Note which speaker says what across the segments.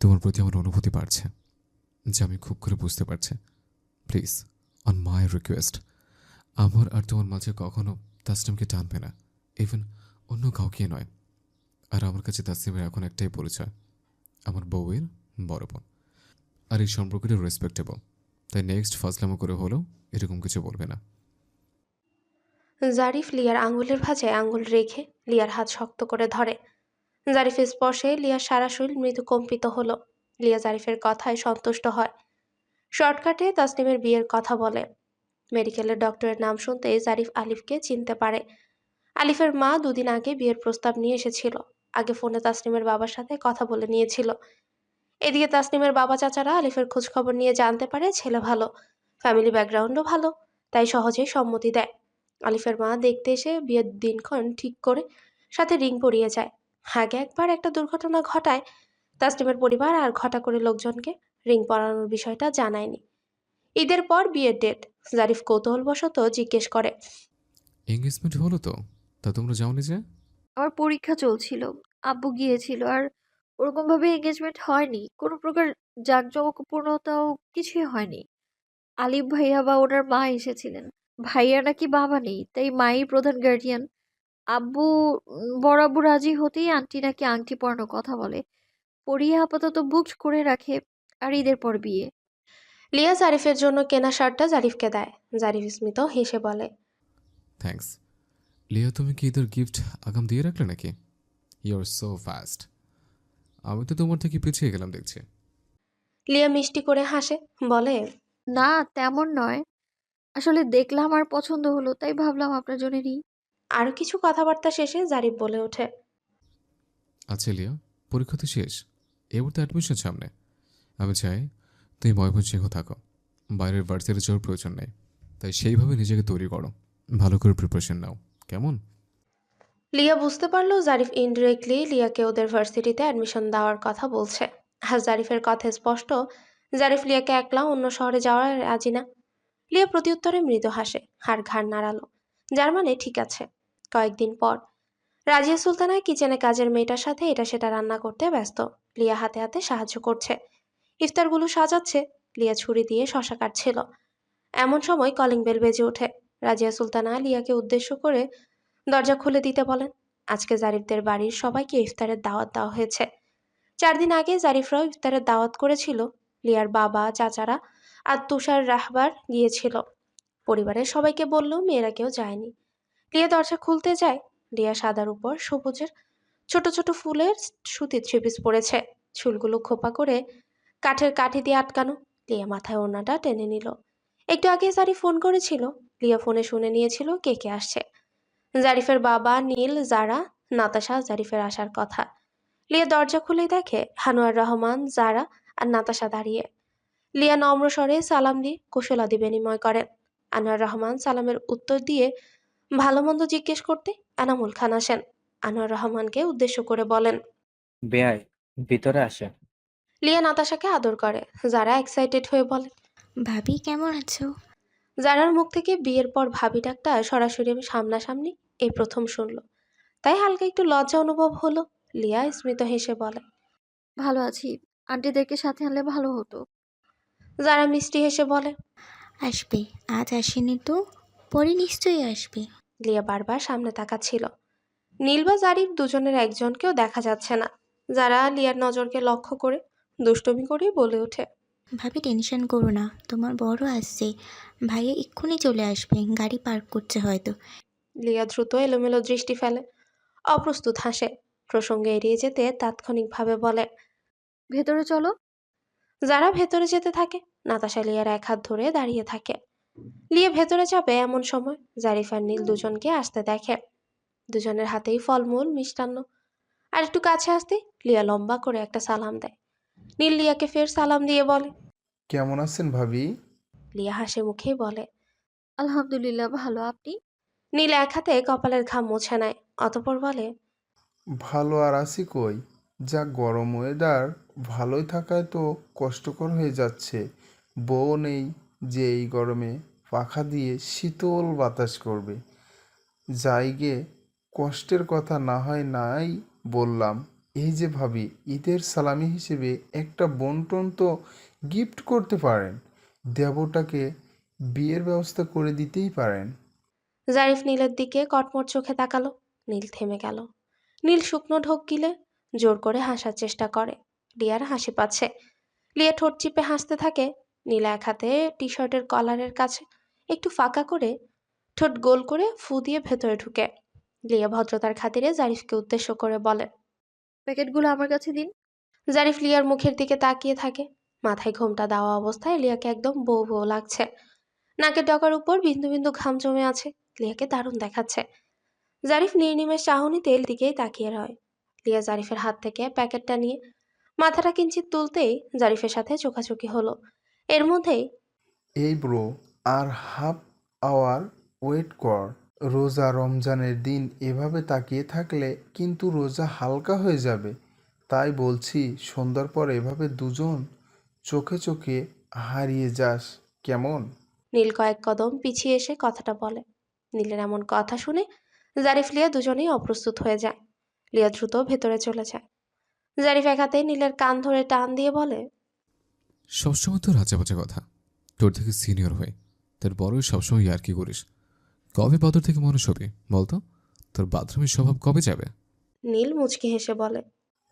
Speaker 1: তোমার প্রতি আমার অনুভূতি বাড়ছে, যা আমি খুব করে বুঝতে পারছি। প্লিজ অন মাই রিকোয়েস্ট আমার আর তোমার মাঝে কখনো তাসলিমকে টানবে না ইভেন অন্য কাউকে নয়। আর আমার কাছে তাসলিমের এখন একটাই পরিচয়, আমার বউয়ের বড় বোন। আর এই সম্পর্কটা রেসপেক্টেবল তাই নেক্সট ফাজলামো করে হলেও এরকম কিছু বলবে না।
Speaker 2: জারিফ লিয়ার আঙুলের ভাঁজে আঙুল রেখে লিয়ার হাত শক্ত করে ধরে। জারিফের স্পর্শে লিয়ার সারা শরীর মৃদু কম্পিত হলো। লিয়া জারিফের কথায় সন্তুষ্ট হয়। শর্টকাটে তাসলিমের বিয়ের কথা বলে। মেডিকেলের ডক্টরের নাম শুনতে জারিফ আলিফকে চিনতে পারে। আলিফের মা দুদিন আগে বিয়ের প্রস্তাব নিয়ে এসেছিল। আগে ফোনে তাসলিমের বাবার সাথে কথা বলে নিয়েছিল। এদিকে তাসলিমের বাবা চাচারা আলিফের খোঁজখবর নিয়ে জানতে পারে ছেলে ভালো, ফ্যামিলি ব্যাকগ্রাউন্ডও ভালো, তাই সহজেই সম্মতি দেয়। আলিফের মা দেখতে এসে বিয়ের দিনক্ষণ ঠিক করে সাথে রিং পরিয়ে যায়। আগে একবার একটা দুর্ঘটনা ঘটায় তাসলিমের পরিবার আর ঘটা করে লোকজনকে রিং পরানোর বিষয়টা জানায়নি। ঈদের পর বিয়ের ডেট জারিফ কৌতূহলবশত জিজ্ঞেস করে।
Speaker 1: এঙ্গেজমেন্ট হলো তো? তা তোমরা যাওনি যে?
Speaker 3: আমার পরীক্ষা চলছিল আব্বু গিয়েছিল আর ওরকমভাবে এঙ্গেজমেন্ট হয়নি। কোনো প্রকার জাঁকজমকপূর্ণতাও কিছুই হয়নি। আলিফ ভাইয়া বা ওনার মা এসেছিলেন। ভাইয়া নাকি বাবা নেই তাই মাই প্রধান গার্ডিয়ান আব্বু আব্বু রাজি হতেই আন্টি নাকি আংটি পরানোর কথা বলে। পরিয়ে আপাতত বুকড করে রাখে আর ঈদের পর বিয়ে।
Speaker 2: লিয়া জারিফের জন্য কেনা শার্টটা জারিফকে দেয়। জারিফ স্মিত হেসে বলে
Speaker 1: থ্যাঙ্কস লিয়া তুমি কি ঈদের গিফট আগাম দিয়ে রাখলে নাকি? ইউ আর সো ফাস্ট আমি তো তোমার থেকে পিছিয়ে গেলাম দেখছি।
Speaker 2: লিয়া মিষ্টি করে হাসে বলে
Speaker 3: না তেমন নয়। আসলে দেখলাম আর পছন্দ হলো তাই ভাবলাম আপনার জন্য নিই
Speaker 2: আরও কিছু কথাবার্তা শেষে জারিফ বলে ওঠে।
Speaker 1: আচ্ছা লিয়া পরীক্ষা তো শেষ। এবার তো অ্যাডমিশন সামনে। আমি চাই তুমি ময়মনসিংহ থাকো। বাইরের ভার্সিটি যাওয়ার প্রয়োজন নেই। তাই সেইভাবে নিজেকে তৈরি করো। ভালো করে প্রিপারেশন নাও। কেমন?
Speaker 2: লিয়া বুঝতে পারল জারিফ ইনডিরেক্টলি লিয়াকে ওদের ভার্সিটিতে অ্যাডমিশন দেওয়ার কথা বলছে। আর জারিফের কথা স্পষ্ট। জারিফ লিয়াকে একলা অন্য শহরে যাওয়ার রাজি না। লিয়া প্রত্যুত্তরে মৃদু হাসে আর ঘাড় নাড়ালো। যার মানে ঠিক আছে। কয়েকদিন পর। রাজিয়া সুলতানা কিচেনে কাজের মেয়েটার সাথে এটা সেটা রান্না করতে ব্যস্ত। লিয়া হাতে হাতে সাহায্য করছে। ইফতারগুলো সাজাচ্ছে। লিয়া ছুরি দিয়ে শশা কাটছিল। এমন সময় কলিং বেল বেজে ওঠে। রাজিয়া সুলতানা লিয়াকে উদ্দেশ্য করে দরজা খুলে দিতে বলেন, আজকে জারিফদের বাড়ির সবাইকে ইফতারের দাওয়াত দেওয়া হয়েছে। চার দিন আগে জারিফরাও ইফতারের দাওয়াত করেছিল। লিয়ার বাবা, চাচারা আর তুষার রাহবার গিয়েছিল। পরিবারের সবাইকে বললেও মেয়েরা কেউ যায়নি। লিয়া দরজা খুলতে যায়। লিয়া সাদার উপর সবুজের ছোট ছোট ফুলের সুতির থ্রিপিস পড়েছে চুলগুলো খোপা করে কাঠের কাঠি দিয়ে আটকানো। লিয়া মাথায় ওড়নাটা টেনে নিল। একটু আগে জারিফ ফোন করেছিল। লিয়া ফোনে শুনে নিয়েছিল কে কে আসছে। জারিফের বাবা, নীল, জারা, নাতাশা জারিফের আসার কথা। লিয়া দরজা খুলে দেখে হানুয়ার রহমান, জারা আর নাতাশা দাঁড়িয়ে। লিয়া নম্র স্বরে সালাম দিয়ে কুশলাদি বিনিময় করেন আনোয়ার রহমান সালামের উত্তর দিয়ে ভালো মন্দ জিজ্ঞেস করতে এনামুল খান আসেন। আনোয়ার রহমানকে উদ্দেশ্য করে বলেন
Speaker 4: বেয়াই ভিতরে আসে
Speaker 2: লিয়া নাতাশাকে আদর করে যারা এক্সাইটেড হয়ে বলে
Speaker 5: ভাবি কেমন আছো?
Speaker 2: যারার মুখ থেকে বিয়ের পর ভাবি ডাকটা সরাসরি সামনাসামনি এই প্রথম শুনলো। তাই হালকা একটু লজ্জা অনুভব হলো লিয়া স্মিত হেসে বলে
Speaker 3: ভালো আছি আন্টিদেরকে সাথে আনলে ভালো হতো।
Speaker 2: যারা মিষ্টি হেসে বলে
Speaker 5: আসবে আজ আসেনি তো পরে নিশ্চয়ই আসবে।
Speaker 2: লিয়া বারবার সামনে তাকাচ্ছিল। নীল বা জারিফ দুজনের একজনকেও দেখা যাচ্ছে না। যারা লিয়ার নজরকে লক্ষ্য করে দুষ্টমি করে বলে ওঠে।
Speaker 5: ভাবি টেনশন করো না তোমার বড় আসছে। ভাইয়া এক্ষুনি চলে আসবে গাড়ি পার্ক করছে হয়তো।
Speaker 2: লিয়া দ্রুত এলোমেলো দৃষ্টি ফেলে অপ্রস্তুত হাসে প্রসঙ্গে এড়িয়ে যেতে তাৎক্ষণিকভাবে বলে
Speaker 3: ভেতরে চলো।
Speaker 2: যারা ভেতরে যেতে থাকে নাতাশা লিয়ার এক হাত ধরে দাঁড়িয়ে থাকে। লিয়ে ভেতরে যাবে এমন সময়। জারিফ আর নীল দুজনকে আসতে দেখে। দুজনের হাতেই ফলমূল মিষ্টান্ন। আর একটু কাছে আসতে লিয়া লম্বা করে একটা সালাম দেয়। নীল লিয়াকে ফের সালাম দিয়ে বলে
Speaker 6: কেমন আছেন ভাবি?
Speaker 2: লিয়া হাসি মুখেই বলে
Speaker 3: আলহামদুলিল্লাহ ভালো। আপনি?
Speaker 2: নীল এক হাতে কপালের ঘাম মুছে নেয় অতপর বলে
Speaker 6: ভালো আর আছি কই? যা গরম ওয়েদার ভালোই থাকায় তো কষ্টকর হয়ে যাচ্ছে। বউ নেই যে এই গরমে। পাখা দিয়ে শীতল বাতাস করবে। যাই গে কষ্টের কথা না হয় নাই বললাম, এই যে ভাবি, ঈদের সালামি হিসেবে একটা বন্টন তো গিফট করতে পারেন। দেবটাকে বিয়ের ব্যবস্থা করে দিতেই পারেন।
Speaker 2: জারিফ নীলের দিকে কটমট চোখে তাকালো। নীল থেমে গেল। নীল শুকনো ঢোক গিলে জোর করে হাসার চেষ্টা করে। লিয়ার হাসি পাচ্ছে। লিয়া ঠোঁট চিপে হাসতে থাকে। নীল এক হাতে টি শার্টের কলারের কাছে একটু ফাঁকা করে ঠোঁট গোল করে ফু দিয়ে ভেতরে ঢুকে। লিয়া ভদ্রতার খাতিরে জারিফকে উদ্দেশ্য করে বলে,
Speaker 3: প্যাকেটগুলো আমার কাছে দিন।
Speaker 2: জারিফ লিয়ার মুখের দিকে তাকিয়ে থাকে। মাথায় ঘোমটা দেওয়া অবস্থায় লিয়াকে একদম বউ বউ লাগছে। নাকের ডকার উপর বিন্দু বিন্দু ঘাম জমে আছে। লিয়াকে দারুণ দেখাচ্ছে। জারিফ নির্নিমেষ চাহনিতে দিকেই তাকিয়ে রয়। লিয়া জারিফের হাত থেকে প্যাকেটটা নিয়ে মাথাটা কিঞ্চিত তুলতেই জারিফের সাথে চোখাচোখি হলো। এর মধ্যেই
Speaker 6: এই ব্রো আর হাফ আওয়ার ওয়েট কর। রোজা রমজানের দিন এভাবে তাকিয়ে থাকলে কিন্তু রোজা হালকা হয়ে যাবে। তাই বলছি সন্ধ্যার পর এভাবে দুজন চোখে চোখে হারিয়ে যাস। কেমন?
Speaker 2: নীল কয়েক কদম পিছিয়ে এসে কথাটা বলে। নীলের এমন কথা শুনে জারিফ লিয়া দুজনেই অপ্রস্তুত হয়ে যায়। লিয়া দ্রুত ভেতরে চলে যায়। জারিফ এক হাতে নীলের কান ধরে টান দিয়ে বলে
Speaker 1: সবসময় তো রাজা বাজা কথা। তোর থেকে সিনিয়র হয়ে তোর বড়ই সবসময় ইয়ার্কি করিস। কবে বদর থেকে মানুষ হবি বলতো তোর বাথরুমের স্বভাব কবে যাবে?
Speaker 2: নীল মুচকি হেসে বলে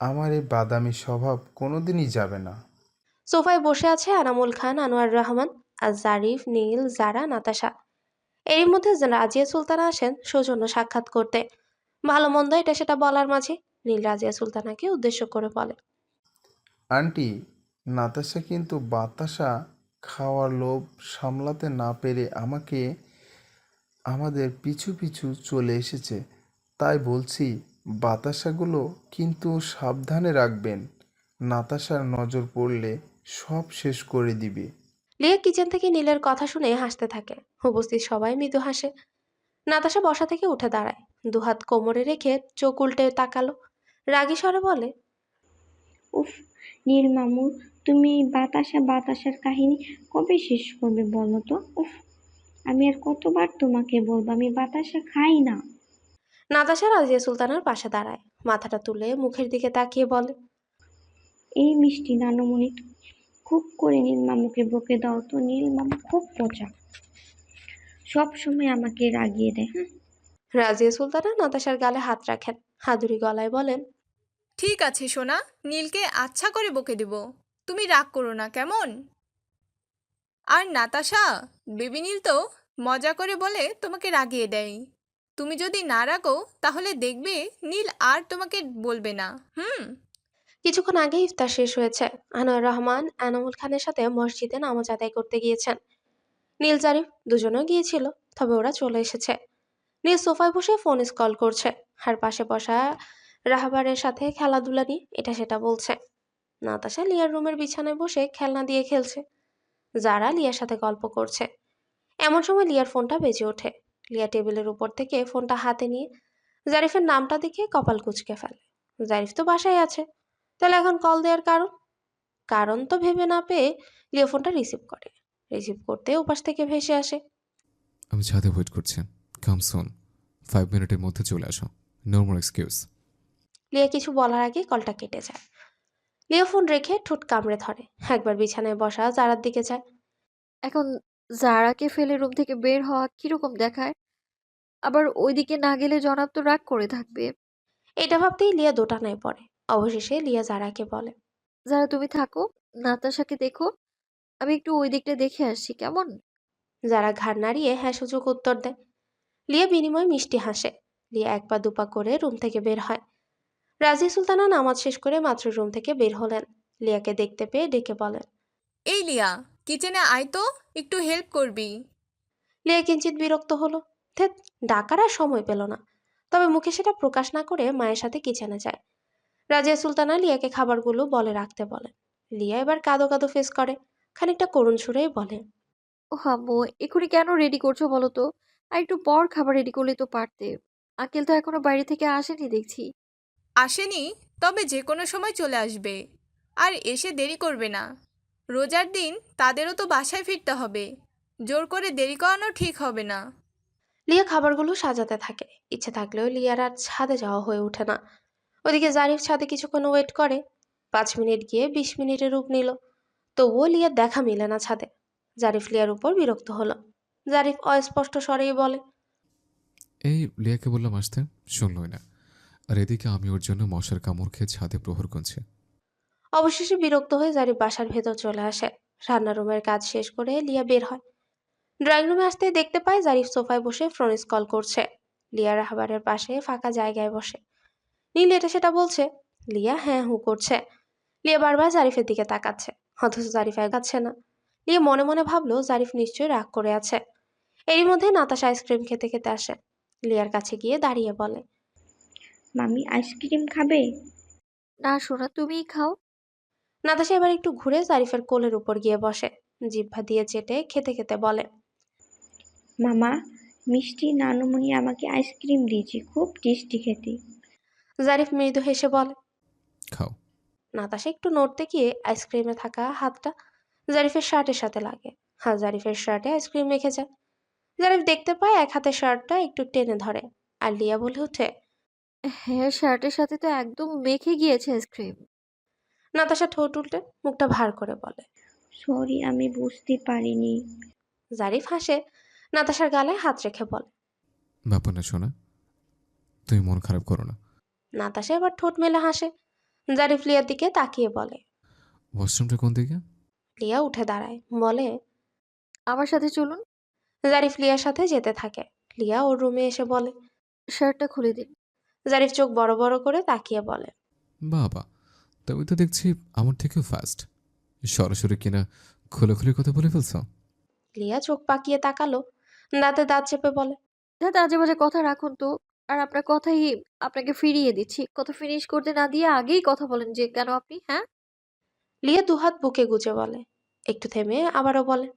Speaker 6: আমার এই বাদামি স্বভাব কোনোদিনই যাবে না।
Speaker 2: সোফায় বসে আছে আনামুল খান আনোয়ার রহমান আর জারিফ নীল জারা নাতাশা। এরই মধ্যে রাজিয়া সুলতানা আসেন সৌজন্য সাক্ষাৎ করতে। ভালো মন্দ এটা সেটা বলার মাঝে নীল রাজিয়া সুলতানাকে উদ্দেশ্য করে বলে
Speaker 6: আন্টি নাতাশা কিন্তু বাতাসা খাওয়ার লোভ সামলাতে না পেরে আমাকে আমাদের পিছু পিছু চলে এসেছে। তাই বলছি বাতাসাগুলো কিন্তু সাবধানে রাখবেন। নাতাশার নজর পড়লে সব শেষ করে দিবে।
Speaker 2: লিয়া কিচেন থেকে নীলের কথা শুনে হাসতে থাকে। উপস্থিত সবাই মৃদু হাসে। নাতাশা বসা থেকে উঠে দাঁড়ায়। দুহাত কোমরে রেখে চোখ উল্টে তাকালো। রাগী স্বরে বলে
Speaker 7: উফ নীল মামু তুমি এই বাতাসা বাতাসার কাহিনী কবে শেষ করবে বলো তো? উফ আমি আর কতবার তোমাকে বলব আমি বাতাসা খাই না।
Speaker 2: নাতাশা রাজিয়া সুলতানার পাশে দাঁড়ায় মাথাটা তুলে মুখের দিকে তাকিয়ে বলে
Speaker 7: এই মিষ্টি নানমণি খুব করে নীল মামুকে বকে দাও তো নীল মামু খুব পচা। সব সময় আমাকে রাগিয়ে দেয় হ্যাঁ?
Speaker 2: রাজিয়া সুলতানা নাতাশার গালে হাত রাখেন হাদুরি গলায় বলেন
Speaker 8: ঠিক আছে, সোনা। নীলকে আচ্ছা করে বকে দেব। তুমি রাগ করো না, কেমন? আর নাতাশা, বেবি নীল তো মজা করে বলে তোমাকে রাগিয়ে দেয়। তুমি যদি না রাগো, তাহলে দেখবে নীল আর তোমাকে বলবে না। হুম?
Speaker 2: কিছুক্ষণ আগে ইফতার শেষ হয়েছে। আনোয়ার রহমান আনামুল খানের সাথে মসজিদে নামাজ আদায় করতে গিয়েছেন। নীল, জারিফ দুজনেও গিয়েছিল, তবে ওরা চলে এসেছে। নীল সোফায় বসে ফোন কল করছে। আর পাশে বসা রাহাবারের সাথে খেলাধুলা নিয়ে এটা সেটা বলছে। নাতাশা লিয়ার রুমের বিছানায় বসে খেলনা দিয়ে খেলছে। যারা লিয়ার সাথে গল্প করছে। এমন সময় লিয়ার ফোনটা বেজে ওঠে। লিয়া টেবিলের উপর থেকে ফোনটা হাতে নিয়ে জারিফের নামটা দেখে কপাল কুচকে ফেলে। জারিফ তো বাসায় আছে। তাহলে এখন কল দেওয়ার কারণ? কারণ তো ভেবে না পেয়ে লিও ফোনটা রিসিভ করে। রিসিভ করতে ওপাশ থেকে ভেসে আসে।
Speaker 1: আমি ছাদে ওয়েট করছি। কাম ফাইভ মিনিটের মধ্যে চলে আসো। নো মোর এক্সকিউজ
Speaker 2: লিয়া কিছু বলার আগে কলটা কেটে যায়। লিও ফোন রেখে ঠোঁট কামড়ে ধরে। একবার বিছানায় বসা জারার দিকে যায়।
Speaker 3: এখন জারাকে ফেলে রুম থেকে বের হওয়া কীরকম দেখায়? আবার ওইদিকে না গেলে জনাব তো রাগ করে থাকবে।
Speaker 2: এটা ভাবতেই লিয়া দোটানায় পড়ে। অবশেষে লিয়া জারাকে বলে
Speaker 3: যারা তুমি থাকো নাতাশাকে দেখো আমি একটু ওই দিকটা দেখে আসছি কেমন?
Speaker 2: যারা ঘাড় নাড়িয়ে হ্যাঁ সুযোগ উত্তর দেয়। লিয়া বিনিময় মিষ্টি হাসে। লিয়া এক পা দুপা করে রুম থেকে বের হয়। রাজি সুলতানা নামাজ শেষ করে মাত্র রুম থেকে বের হলেন। লিয়াকে দেখতে পেয়ে ডেকে বলেন
Speaker 8: এই লিয়া কিচেনে আয় তো একটু হেল্প করবি।
Speaker 2: লিয়া কিঞ্চিত বিরক্ত হলো। থেত ডাকার আর সময় পেল না। তবে মুখে সেটা প্রকাশ না করে মায়ের সাথে কিচেনে যায়। রাজিয়া সুলতানা লিয়াকে খাবারগুলো বলে রাখতে বলে লিয়া এবার কাদো কাদো ফেস করে। খানিকটা করুণ সুরেই বলে
Speaker 3: ও হাম্মু এখনই কেন রেডি করছ বলো তো? আর একটু পর খাবার রেডি করলে তো পারতে। আঙ্কেল তো এখনও বাইরে থেকে আসেনি দেখছি।
Speaker 8: আসেনি তবে যে কোনো সময় চলে আসবে। আর এসে দেরি করবে না। রোজার দিন তাদেরও তো বাসায় ফিরতে হবে। জোর করে দেরি করানো ঠিক হবে না।
Speaker 2: লিয়া খাবারগুলো সাজাতে থাকে। ইচ্ছে থাকলেও লিয়ার আর ছাদে যাওয়া হয়ে ওঠে না। ওদিকে জারিফ ছাদে কিছুক্ষণ ওয়েট করে। পাঁচ মিনিট গিয়ে বিশ মিনিটের রূপ নিল। তবুও লিয়ার দেখা মিলে না ছাদে। জারিফ লিয়ার উপর বিরক্ত হলো। জারিফ অস্পষ্ট স্বরেই বলে
Speaker 1: এই লিয়াকে বললাম আসতে। শুনলই না। আর এদিকে আমি ওর জন্য মশার কামড় খেয়ে ছাদে প্রহর গুনছি।
Speaker 2: অবশেষে বিরক্ত হয়ে জারিফ বাসার ভেতর চলে আসে। রান্নার রুমের কাজ শেষ করে লিয়া বের হয়। ড্রয়িং রুমে আসতে দেখতে পায় জারিফ সোফায় বসে ফ্রনিস কল করছে। লিয়া রাহাবারের পাশে ফাঁকা জায়গায় বসে। নীল এটা সেটা বলছে, লিয়া হ্যাঁ হু করছে। লিয়া বারবার জারিফের দিকে তাকাচ্ছে, অথচ জারিফ এগাচ্ছে না। লিয়া মনে মনে ভাবলো, জারিফ নিশ্চয়ই রাগ করে আছে। এরই মধ্যে নাতাশা আইসক্রিম খেতে খেতে আসে। লিয়ার কাছে গিয়ে দাঁড়িয়ে বলে
Speaker 7: মামি আইসক্রিম খাবে?
Speaker 3: না সোনা তুমিই খাও।
Speaker 2: নাতাশা এবার একটু ঘুরে জারিফের কোলের উপর গিয়ে বসে। জিহ্বা দিয়ে চেটে খেতে খেতে বলে
Speaker 7: মামা মিষ্টি নানুমণি আমাকে আইসক্রিম দিয়েছি খুব টেস্টি খেতে।
Speaker 2: জারিফ মৃদু হেসে বলে
Speaker 1: খাও।
Speaker 2: নাতাশা একটু নড়তে গিয়ে আইসক্রিমে থাকা হাতটা জারিফের শার্টের সাথে লাগে। আর জারিফের শার্টে আইসক্রিম মেখে যায় জারিফ দেখতে পায় এক হাতে শার্টটা একটু টেনে ধরে। আর লিয়া বলে ওঠে
Speaker 3: হ্যাঁ শার্টের সাথে তো একদম মেখে গিয়েছে আইসক্রিম।
Speaker 2: নাতাশা ঠোঁট উল্টে মুখটা ভার করে বলে।
Speaker 7: সরি আমি বুঝতে পারিনি।
Speaker 2: জারিফ হাসে নাতাশার গালায় হাত রেখে বলে।
Speaker 1: ব্যাপার না শোনা তুমি মন খারাপ করো না।
Speaker 2: নাতাশা এবার ঠোঁট মেলে হাসে। জারিফ লিয়ার দিকে তাকিয়ে বলে।
Speaker 1: ওয়াশরুমটা কোন দিকে?
Speaker 2: লিয়া উঠে দাঁড়ায় বলে
Speaker 3: আমার সাথে চলুন।
Speaker 2: জারিফ লিয়ার সাথে যেতে থাকে। লিয়া ওর রুমে এসে বলে
Speaker 3: শার্টটা খুলে দিন।
Speaker 2: জারিফ চোখ বড় বড় করে তাকিয়ে বলে
Speaker 1: বাবা তুমি তো দেখছি আমার থেকেও ফাস্ট সরাসরি কিনা খুলে খুলে কথা বলে ফেলছো?
Speaker 2: লিয়া চোখ পাকিয়ে তাকালো দাঁতে দাঁত চেপে বলে
Speaker 3: দাদা আজে বাজে কথা রাখুন তো। আর আপনার কথাই আপনাকে ফিরিয়ে দিচ্ছি। কথা ফিনিশ করতে না দিয়ে আগেই কথা বলেন যে কেন আপনি হ্যাঁ?
Speaker 2: লিয়া দুহাত বুকে গুজে বলে একটু থেমে আবারও বলে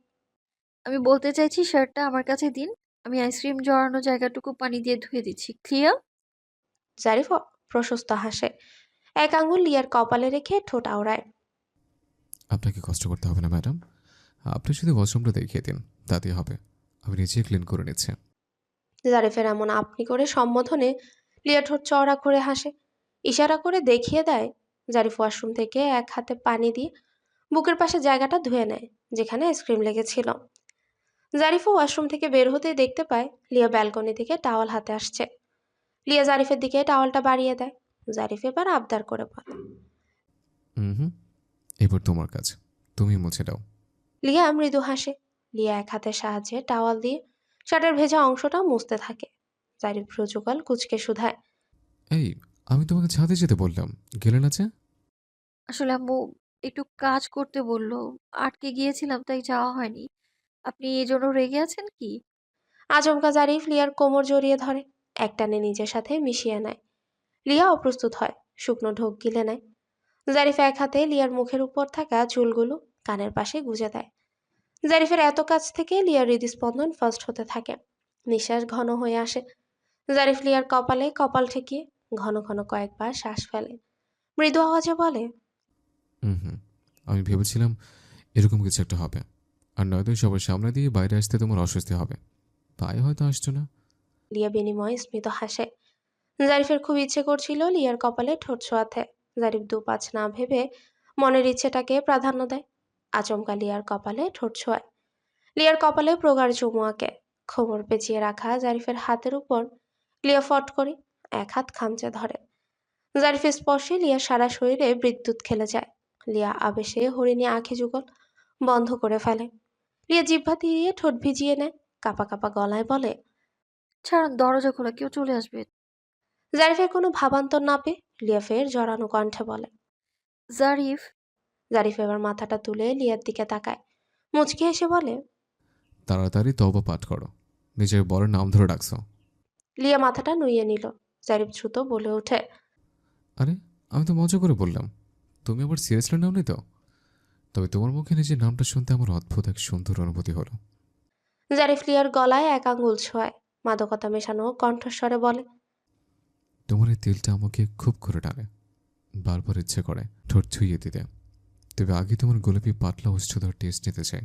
Speaker 3: আমি বলতে চাইছি শার্টটা আমার কাছে দিন। আমি আইসক্রিম জড়ানো জায়গাটুকু পানি দিয়ে ধুয়ে দিচ্ছি। ক্লিয়ার
Speaker 2: জারিফ প্রশস্ত হাসে। এক আঙুল লিয়ার কপালে রেখে ঠোঁট আওড়ায়।
Speaker 1: আপনাকে কষ্ট করতে হবে না ম্যাডাম। আপনি শুধু ওয়াশরুমটা দেখিয়ে দিন তাতেই হবে। আমি নিজেই ক্লিন করে নিচ্ছি।
Speaker 2: জারিফের এমন আপনি করে সম্বোধনে লিয়া ঠোঁট চওড়া করে হাসে। ইশারা করে দেখিয়ে দেয় জারিফ ওয়াশরুম থেকে এক হাতে পানি দিয়ে বুকের পাশে জায়গাটা ধুয়ে নেয় যেখানে আইসক্রিম লেগেছিল। জারিফও ওয়াশরুম থেকে বের হতেই দেখতে পায় লিয়া ব্যালকনি থেকে টাওয়াল হাতে আসছে। লিয়া জারিফের দিকে টাওয়ালটা বাড়িয়ে দেয়। জারিফ এবার আবদার করে বলে
Speaker 1: হুম হুম এবার তোমার কাজ। তুমি মুছে দাও।
Speaker 2: লিয়া মৃদু হাসে। লিয়া এক হাতের সাহায্যে টাওয়াল দিয়ে শার্টের ভেজা অংশটা মুছতে থাকে। জারিফ রুজুকাল কুচকে শুধায়
Speaker 1: এই আমি তোমাকে ছাদে যেতে বললাম। গেলে না যে?
Speaker 3: আসলে আম্মু একটু কাজ করতে বলল। আটকে গিয়েছিলাম তাই যাওয়া হয়নি। আপনি এই জন্য রেগে আছেন কি?
Speaker 2: আচমকা জারিফ লিয়ার কোমর জড়িয়ে ধরে। একটানে নিজের সাথে মিশিয়ে নেয়। লিয়া অপ্রস্তুত হয়, শুকনো ঢোক গিলে নেয়। জারিফ এক হাতে লিয়ার মুখের উপর থাকা চুলগুলো কানের পাশে গুজে দেয়। জারিফের এত কাছ থেকে লিয়ার হৃদস্পন্দন ফার্স্ট হতে থাকে। নিঃশ্বাস ঘন হয়ে আসে। জারিফ লিয়ার কপালে কপাল ঠেকিয়ে ঘন ঘন কয়েকবার শ্বাস ফেলে। মৃদু আওয়াজে বলে,
Speaker 1: হুম আমি ভেবেছিলাম এরকম কিছু একটা হবে। আর নয়তো সবার সামনে দিয়ে বাইরে আসতে তোমার অস্বস্তি হবে। তাই হয়তো আসছো না।
Speaker 2: লিয়া বিনিময়ে স্মিত হাসে। জারিফের খুব ইচ্ছে করছিল লিয়ার কপালে ঠোঁট ছোঁয়াতে। জারিফ দু পাঁচ না ভেবে মনের ইচ্ছেটাকে প্রাধান্য দেয়। আচমকা লিয়ার কপালে ঠোঁট ছোঁয়ায়। লিয়ার কপালে প্রগাঢ় চুমু আঁকে। খবর পেঁচিয়ে রাখা জারিফের হাতের উপর লিয়া ফট করে এক হাত খামচে ধরে। জারিফের স্পর্শে লিয়া সারা শরীরে বিদ্যুৎ খেলে যায়। লিয়া আবেশে হরিণী আঁখি যুগল বন্ধ করে ফেলে। লিয়া জিহ্বা দিয়ে ঠোঁট ভিজিয়ে নেয়। কাপা কাপা গলায় বলে
Speaker 3: ছাড়ুন দরজা খোলা কেউ চলে আসবে।
Speaker 2: জারিফের কোনো ভাবান্তর না পেয়ে লিয়া ফের জড়ানো কণ্ঠে বলে।
Speaker 3: জারিফ?
Speaker 2: জারিফ এবার মাথাটা তুলে লিয়ার দিকে তাকায়। মুচকি এসে বলে
Speaker 1: তাড়াতাড়ি তবা পাঠ করো। নিজের বড় নাম ধরে ডাকছো।
Speaker 2: লিয়া মাথাটা নুইয়ে নিল। জারিফ দ্রুত বলে ওঠে
Speaker 1: আরে আমি তো মজা করে বললাম। তুমি আবার সিরিয়াসলি নাও তো? তবে তোমার মুখে নিজের নামটা শুনতে আমার অদ্ভুত এক সুন্দর অনুভূতি হলো।
Speaker 2: জারিফ লিয়ার গলায় এক আঙ্গুল ছোঁয় মাদকতা মেশানো কণ্ঠস্বরে বলে
Speaker 1: তোমার এই তেলটা আমাকে খুব করে টানে বারবার ইচ্ছে করে ঠোঁট ছুঁয়ে দিতে। তবে আগে তোমার গোলাপি পাতলা ওষ্ঠধর টেস্ট নিতে চাই।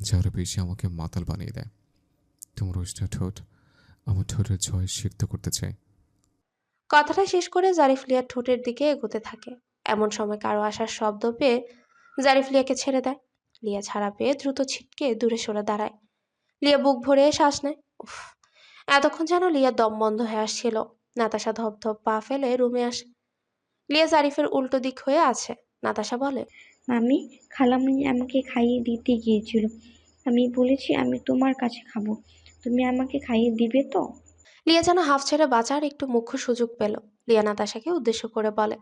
Speaker 1: যার বেশি আমাকে মাতাল বানিয়ে দেয়। তোমার ওষ্ঠ ঠোঁট আমার ঠোঁটের জয় সিক্ত করতে চাই।
Speaker 2: কথাটা শেষ করে জারিফ লিয়ার ঠোঁটের দিকে এগোতে থাকে। এমন সময় কারও আসার শব্দ পেয়ে জারিফ লিয়াকে ছেড়ে দেয়। লিয়া ছাড়া পেয়ে দ্রুত ছিটকে দূরে সরে দাঁড়ায়। লিয়া বুক ভরে শ্বাস নেয়। উফ এতক্ষণ যেন লিয়ার দম বন্ধ হয়ে আসছিল। নাতাশা ধপ ধপ পা ফেলে রুমে আসে। লিয়া জারিফের উল্টো দিক হয়ে আছে। নাতাশা বলে
Speaker 7: মামি খালামণি আমাকে খাইয়ে দিতে গিয়েছিল। আমি বলেছি আমি তোমার কাছে খাব। তুমি আমাকে খাইয়ে দিবে তো?
Speaker 2: লিয়া যেন হাফ ছেড়ে বাঁচার একটু মুখ্য সুযোগ পেল। লিয়া নাতাশাকে উদ্দেশ্য করে বলে